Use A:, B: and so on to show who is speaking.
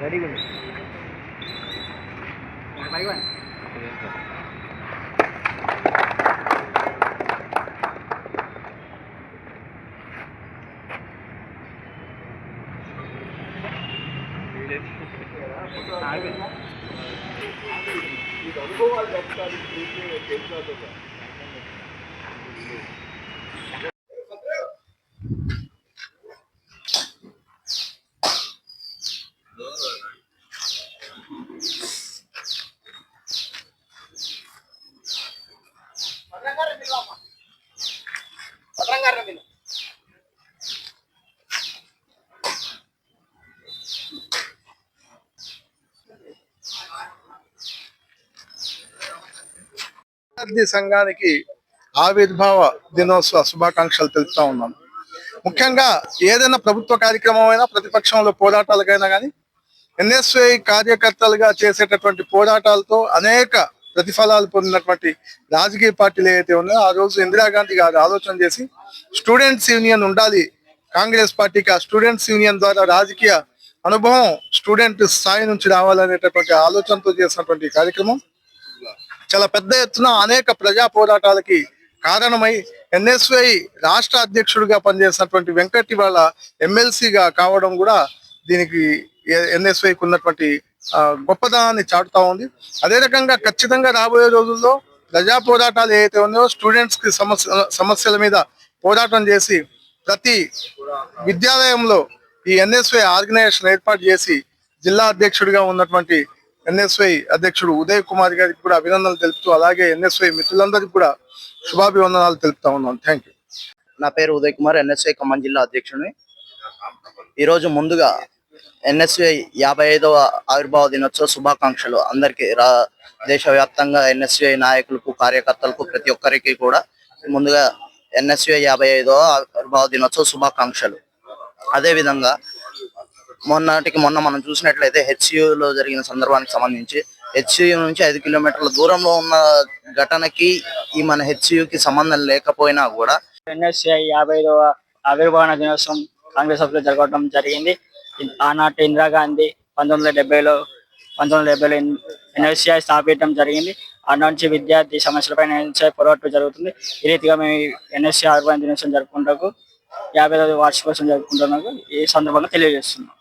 A: very good. Buy one. Yes, sir. రెడీగా ఉంది
B: విద్యార్థి సంఘానికి ఆవిర్భావ దినోత్సవ శుభాకాంక్షలు తెలుపుతా ఉన్నాను ముఖ్యంగా ఏదైనా ప్రభుత్వ కార్యక్రమం అయినా ప్రతిపక్షంలో పోరాటాలకైనా కానీ ఎన్ఎస్ఐ కార్యకర్తలుగా చేసేటటువంటి పోరాటాలతో అనేక ప్రతిఫలాలు పొందినటువంటి రాజకీయ పార్టీలు ఏవైతే ఉన్నాయో ఆ రోజు ఇందిరాగాంధీ గారు ఆలోచన చేసి స్టూడెంట్స్ యూనియన్ ఉండాలి కాంగ్రెస్ పార్టీకి ఆ స్టూడెంట్స్ యూనియన్ ద్వారా రాజకీయ అనుభవం స్టూడెంట్ స్థాయి నుంచి రావాలనేటటువంటి ఆలోచనతో చేసినటువంటి కార్యక్రమం. చాలా పెద్ద ఎత్తున అనేక ప్రజా పోరాటాలకి కారణమై ఎన్ఎస్వై రాష్ట్ర అధ్యక్షుడిగా పనిచేసినటువంటి వెంకట్ ఇవాళ ఎమ్మెల్సీగా కావడం కూడా దీనికి ఎన్ఎస్వైకి ఉన్నటువంటి గొప్పదనాన్ని చాటుతా ఉంది. అదే రకంగా ఖచ్చితంగా రాబోయే రోజుల్లో ప్రజా పోరాటాలు ఏవైతే ఉన్నాయో స్టూడెంట్స్కి సమస్య సమస్యల మీద పోరాటం చేసి ప్రతి విద్యాలయంలో ఈ ఎన్ఎస్వై ఆర్గనైజేషన్ ఏర్పాటు చేసి జిల్లా అధ్యక్షుడిగా ఉన్నటువంటి ఎన్ఎస్వై అధ్యక్షుడు ఉదయ్ కుమార్ గారికి కూడా అభినందనలు తెలుపుతూ అలాగే ఎన్ఎస్వై మిత్రులందరికీ కూడా శుభాభివందనాలు తెలుపుతా ఉన్నాను థ్యాంక్ యూ
C: నా పేరు ఉదయ్ కుమార్ ఎన్ఎస్ఐ ఖమ్మం జిల్లా అధ్యక్షుడిని. ఈరోజు ముందుగా ఎన్ఎస్ఐ యాభై ఐదవ ఆవిర్భావ దినోత్సవ శుభాకాంక్షలు అందరికీ రా దేశవ్యాప్తంగా ఎన్ఎస్ఐ నాయకులకు కార్యకర్తలకు ప్రతి ఒక్కరికి కూడా ముందుగా ఎన్ఎస్ఐ యాభై ఐదవ ఆవిర్భావ దినోత్సవ శుభాకాంక్షలు. అదేవిధంగా మొన్నటికి మొన్న మనం చూసినట్లయితే HCU లో జరిగిన సందర్భానికి సంబంధించి హెచ్సియు నుంచి ఐదు కిలోమీటర్ల దూరంలో ఉన్న ఘటనకి ఈ మన HCU కి సంబంధం లేకపోయినా కూడా
A: ఎన్ఎస్ఐ యాభై ఐదవ ఆవిర్భావన దినోత్సవం కాంగ్రెస్ సభలో జరగడం జరిగింది. ఆనాటి ఇందిరాగాంధీ పంతొమ్మిది వందల డెబ్బైలో పంతొమ్మిది వందల డెబ్బైలో ఎన్ఎస్సిఐ స్థాపించడం జరిగింది. ఆనాటి నుంచి విద్యార్థి సమస్యలపై ఎన్ఎస్ఐ పోరాటం జరుగుతుంది. ఈ రీతిగా మేము ఎన్ఎస్సి ఆవిర్భావన దినోత్సవం జరుపుకుంటూ యాభై ఐదవ వార్షికోత్సవం జరుపుకుంటున్నాను ఈ సందర్భంగా తెలియజేస్తున్నాం.